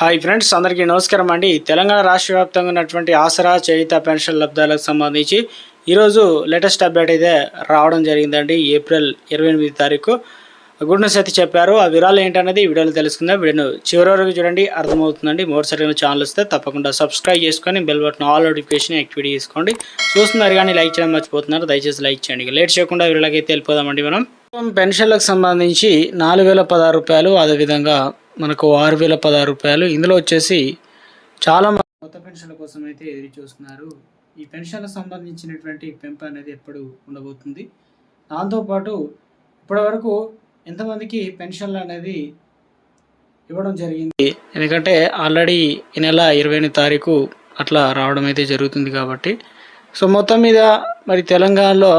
Hi friends అందరికీ నమస్కారం అండి. తెలంగాణ రాష్ట్ర వ్యాప్తంగా ఉన్నటువంటి ఆసరా చేయిత పెన్షన్ లబ్ధాలకు సంబంధించి ఈరోజు లేటెస్ట్ అప్డేట్ అయితే రావడం జరిగిందండి. ఏప్రిల్ ఇరవై ఎనిమిది తారీఖు. గుడ్ న్యూస్ అయితే చెప్పారు. ఆ వివరాలు ఏంటనేది ఈ వీడియోలో తెలుసుకుందాం. వీడియోను చివరి వరకు చూడండి. అర్థమవుతుందండి. మరోసారి ఛానల్ వస్తే తప్పకుండా సబ్స్క్రైబ్ చేసుకొని bell button all notification activate చేసుకోండి. చూస్తున్నారు కానీ లైక్ చేయడం మర్చిపోతున్నారు. దయచేసి లైక్ చేయండి. లేట్ చేయకుండా వీళ్ళకైతే వెళ్ళిపోదామండి మనం. పెన్షన్లకు సంబంధించి నాలుగు వేల పదహారు రూపాయలు అదేవిధంగా మనకు ఆరు వేల పదహారు రూపాయలు. ఇందులో వచ్చేసి చాలా కొత్త పెన్షన్ల కోసం అయితే ఎదురు చూస్తున్నారు. ఈ పెన్షన్లకు సంబంధించినటువంటి పెంపు అనేది ఎప్పుడు ఉండబోతుంది. దాంతోపాటు ఇప్పటివరకు ఎంతమందికి పెన్షన్లు అనేది ఇవ్వడం జరిగింది? ఎందుకంటే ఆల్రెడీ ఈ నెల ఇరవై ఎనిమిది తారీఖు అట్లా రావడం అయితే జరుగుతుంది కాబట్టి. సో మొత్తం మీద మరి తెలంగాణలో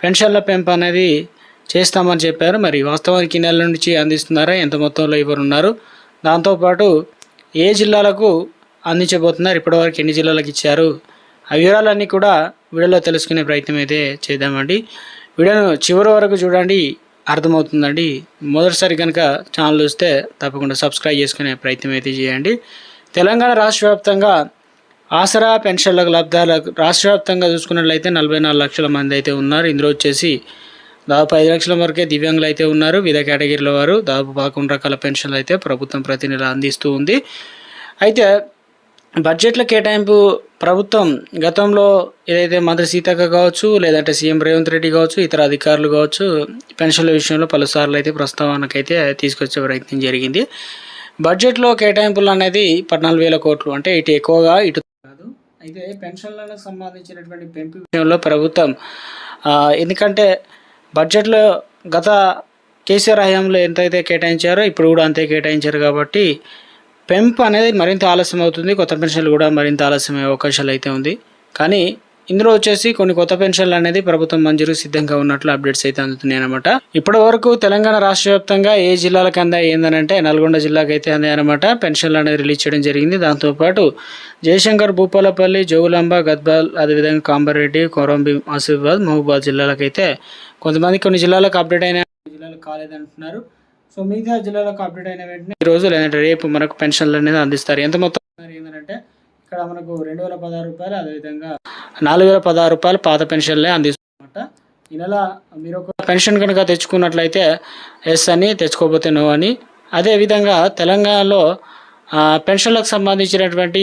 పెన్షన్ల పెంపు అనేది చేస్తామని చెప్పారు. మరి వాస్తవానికి ఈ నెల నుంచి అందిస్తున్నారా? ఎంత మొత్తంలో ఇవ్వనున్నారు? దాంతోపాటు ఏ జిల్లాలకు అందించబోతున్నారు? ఇప్పటివరకు ఎన్ని జిల్లాలకు ఇచ్చారు? ఆ వివరాలన్నీ కూడా వీడియోలో తెలుసుకునే ప్రయత్నం అయితే చేద్దామండి. వీడియోను చివరి వరకు చూడండి. అర్థమవుతుందండి. మొదటిసారి కనుక ఛానల్ చూస్తే తప్పకుండా సబ్స్క్రైబ్ చేసుకునే ప్రయత్నం అయితే చేయండి. తెలంగాణ రాష్ట్ర వ్యాప్తంగా ఆసరా పెన్షన్లకు లబ్ధాలకు రాష్ట్ర వ్యాప్తంగా చూసుకున్నట్లయితే నలభై నాలుగు లక్షల మంది అయితే ఉన్నారు. ఇందులో వచ్చేసి దాదాపు ఐదు లక్షల వరకే దివ్యాంగులు అయితే ఉన్నారు. వివిధ కేటగిరీల వారు దాదాపు పదకొండు రకాల పెన్షన్లు అయితే ప్రభుత్వం ప్రతి నెల అందిస్తూ ఉంది. అయితే బడ్జెట్ల కేటాయింపు ప్రభుత్వం గతంలో ఏదైతే మంత్రి సీతక్క కావచ్చు లేదంటే సీఎం రేవంత్ రెడ్డి కావచ్చు ఇతర అధికారులు కావచ్చు పెన్షన్ల విషయంలో పలుసార్లు అయితే ప్రస్తావనకైతే తీసుకొచ్చే ప్రయత్నం జరిగింది. బడ్జెట్లో కేటాయింపులు అనేది పద్నాలుగు వేల కోట్లు అంటే ఇటు ఎక్కువగా ఇటు కాదు. అయితే పెన్షన్లకు సంబంధించినటువంటి పెంపు విషయంలో ప్రభుత్వం ఎందుకంటే బడ్జెట్లో గత కేసీఆర్ హయాంలో ఎంతైతే కేటాయించారో ఇప్పుడు కూడా అంతే కేటాయించారు కాబట్టి పెంపు అనేది మరింత ఆలస్యం అవుతుంది కొత్త పెన్షన్లు కూడా మరింత ఆలస్యమయ్యే అవకాశాలు అయితే ఉంది. కానీ ఇందులో వచ్చేసి కొన్ని కొత్త పెన్షన్లు అనేది ప్రభుత్వం మంజూరు సిద్ధంగా ఉన్నట్లు అప్డేట్స్ అయితే అందుతున్నాయి అనమాట ఇప్పటి వరకు తెలంగాణ రాష్ట్ర వ్యాప్తంగా ఏ జిల్లాలకు అందాయి ఏందనంటే నల్గొండ జిల్లాకు అయితే అందాయనమాట పెన్షన్లు అనేది రిలీజ్ చేయడం జరిగింది. దాంతోపాటు జయశంకర్ భూపాలపల్లి జోగులాంబ గద్వాల్ అదేవిధంగా కాంబారెడ్డి కొరంబి ఆసిఫాబాద్ మహబూబాద్ జిల్లాలకు అయితే కొంతమంది కొన్ని జిల్లాలకు అప్డేట్ అయిన జిల్లాలకు కాలేదంటున్నారు. సో మిగతా జిల్లాలకు అప్డేట్ అయిన వెంటనే ఈ రోజు లేదంటే రేపు మనకు పెన్షన్లు అనేది అందిస్తారు. ఎంత మొత్తం ఇక్కడ మనకు రెండు వేల పదహారు రూపాయలు అదేవిధంగా నాలుగు వేల పదహారు రూపాయలు పాత పెన్షన్లే అందిస్తున్నమాట. ఈ నెల మీరు ఒక పెన్షన్ కనుక తెచ్చుకున్నట్లయితే ఎస్ అని తెచ్చుకోబోతే నో అని. అదేవిధంగా తెలంగాణలో పెన్షన్లకు సంబంధించినటువంటి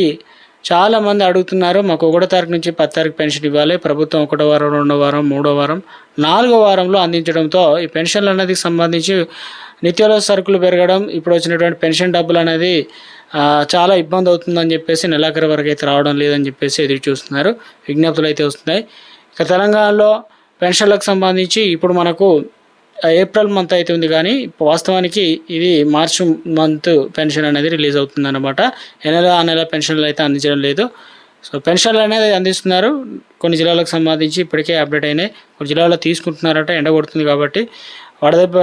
చాలా మంది అడుగుతున్నారు మాకు ఒకటో తారీఖు నుంచి పది తారీఖు పెన్షన్ ఇవ్వాలి. ప్రభుత్వం ఒకటో వారం రెండో వారం మూడో వారం నాలుగో వారంలో అందించడంతో ఈ పెన్షన్లు అనేది సంబంధించి నిత్యావసర సరుకులు పెరగడం ఇప్పుడు వచ్చినటువంటి పెన్షన్ డబ్బులు అనేది చాలా ఇబ్బంది అవుతుందని చెప్పేసి నెలాఖరు వరకు అయితే రావడం లేదని చెప్పేసి ఎదురు చూస్తున్నారు. విజ్ఞప్తులు అయితే వస్తున్నాయి. ఇక తెలంగాణలో పెన్షన్లకు సంబంధించి ఇప్పుడు మనకు ఏప్రిల్ మంత్ అయితే ఉంది కానీ వాస్తవానికి ఇది మార్చ్ మంత్ పెన్షన్ అనేది రిలీజ్ అవుతుంది అనమాట ఏ నెల ఆ నెల పెన్షన్లు అయితే అందించడం లేదు. సో పెన్షన్లు అనేది అందిస్తున్నారు. కొన్ని జిల్లాలకు సంబంధించి ఇప్పటికే అప్డేట్ అయినాయి. కొన్ని జిల్లాలో తీసుకుంటున్నారట ఎండ కొడుతుంది కాబట్టి వడదెబ్బ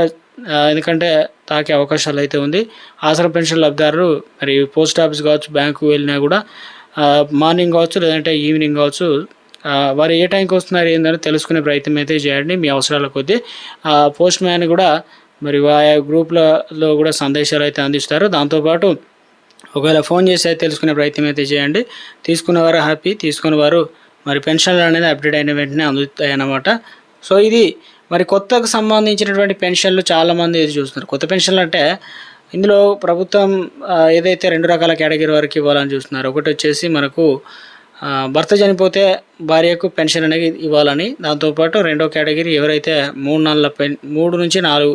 ఎందుకంటే తాకే అవకాశాలు అయితే ఉంది. ఆసరా పెన్షన్ లబ్ధిదారులు మరి పోస్ట్ ఆఫీస్ కావచ్చు బ్యాంకు వెళ్ళినా కూడా మార్నింగ్ కావచ్చు లేదంటే ఈవినింగ్ కావచ్చు వారు ఏ టైంకి వస్తున్నారు ఏందని తెలుసుకునే ప్రయత్నం అయితే చేయండి మీ అవసరాల కొద్దీ. ఆ, పోస్ట్ మ్యాన్ కూడా మరి ఆయా గ్రూప్లలో కూడా సందేశాలు అయితే అందిస్తారు. దాంతోపాటు ఒకవేళ ఫోన్ చేసి అయితే తెలుసుకునే ప్రయత్నం అయితే చేయండి. తీసుకున్నవారు హ్యాపీ తీసుకున్నవారు మరి పెన్షన్లు అనేది అప్డేట్ అయిన వెంటనే అందుతాయి అన్నమాట సో ఇది మరి కొత్తకు సంబంధించినటువంటి పెన్షన్లు చాలామంది ఎదురు చూస్తున్నారు. కొత్త పెన్షన్లు అంటే ఇందులో ప్రభుత్వం ఏదైతే రెండు రకాల కేటగిరీ వరకు ఇవ్వాలని చూస్తున్నారు. ఒకటి వచ్చేసి మనకు భర్త చనిపోతే భార్యకు పెన్షన్ అనేది ఇవ్వాలని దాంతోపాటు రెండో కేటగిరీ ఎవరైతే మూడు నెలల పెన్ మూడు నుంచి నాలుగు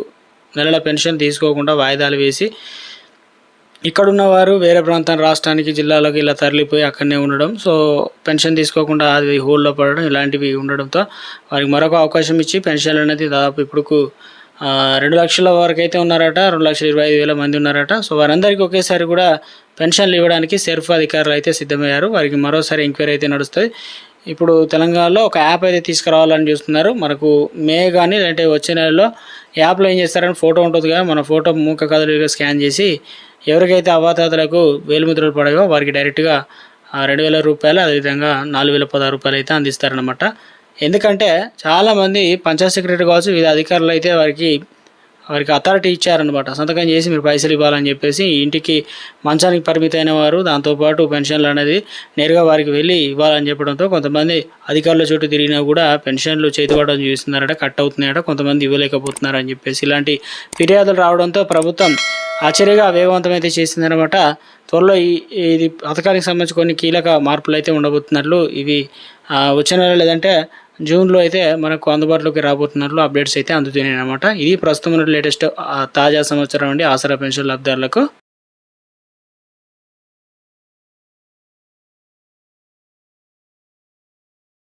నెలల పెన్షన్ తీసుకోకుండా వాయిదాలు వేసి ఇక్కడున్న వారు వేరే ప్రాంతం రాష్ట్రానికి జిల్లాలకు ఇలా తరలిపోయి అక్కడనే ఉండడం. సో పెన్షన్ తీసుకోకుండా అది హోల్డ్లో పడడం ఇలాంటివి ఉండడంతో వారికి మరొక అవకాశం ఇచ్చి పెన్షన్లు అనేది దాదాపు ఇప్పుడుకు రెండు లక్షల వరకు అయితే ఉన్నారట రెండు లక్షల ఇరవై ఐదు వేల మంది ఉన్నారట. సో వారందరికీ ఒకేసారి కూడా పెన్షన్లు ఇవ్వడానికి సెర్ఫ్ అధికారులు అయితే సిద్ధమయ్యారు. వారికి మరోసారి ఎంక్వైరీ అయితే నడుస్తుంది. ఇప్పుడు తెలంగాణలో ఒక యాప్ అయితే తీసుకురావాలని చూస్తున్నారు. మనకు మే కానీ లేదంటే వచ్చే నెలలో యాప్లో ఏం చేస్తారని ఫోటో ఉంటుంది కదా మన ఫోటో మూక కథలుగా స్కాన్ చేసి ఎవరికైతే అవాతాతలకు వేలుముద్రలు పడాయో వారికి డైరెక్ట్గా రెండు వేల రూపాయలు అదేవిధంగా నాలుగు వేల పదహారు రూపాయలు అయితే అందిస్తారనమాట ఎందుకంటే చాలామంది పంచాయత్ సెక్రటరీ కావచ్చు వివిధ అధికారులు అయితే వారికి వారికి అథారిటీ ఇచ్చారనమాట సంతకం చేసి మీరు పైసలు ఇవ్వాలని చెప్పేసి ఇంటికి మంచానికి పరిమితమైన వారు దాంతోపాటు పెన్షన్లు అనేది నేరుగా వారికి వెళ్ళి ఇవ్వాలని చెప్పడంతో కొంతమంది అధికారుల చుట్టూ తిరిగినా కూడా పెన్షన్లు చేతిపడడం చూస్తున్నారట కట్ అవుతున్నాయట కొంతమంది ఇవ్వలేకపోతున్నారని చెప్పేసి ఇలాంటి ఫిర్యాదులు రావడంతో ప్రభుత్వం ఆశ్చర్యగా వేగవంతం అయితే చేసిందనమాట త్వరలో ఈ ఇది పథకానికి సంబంధించి కొన్ని కీలక మార్పులు అయితే ఉండబోతున్నట్లు ఇవి వచ్చే నెల లేదంటే జూన్లో అయితే మనకు అందుబాటులోకి రాబోతున్నట్లు అప్డేట్స్ అయితే అందుతున్నాయి అనమాట ఇది ప్రస్తుతం లేటెస్ట్ తాజా సంవత్సరం అండి. ఆసరా పెన్షన్ లబ్ధిదారులకు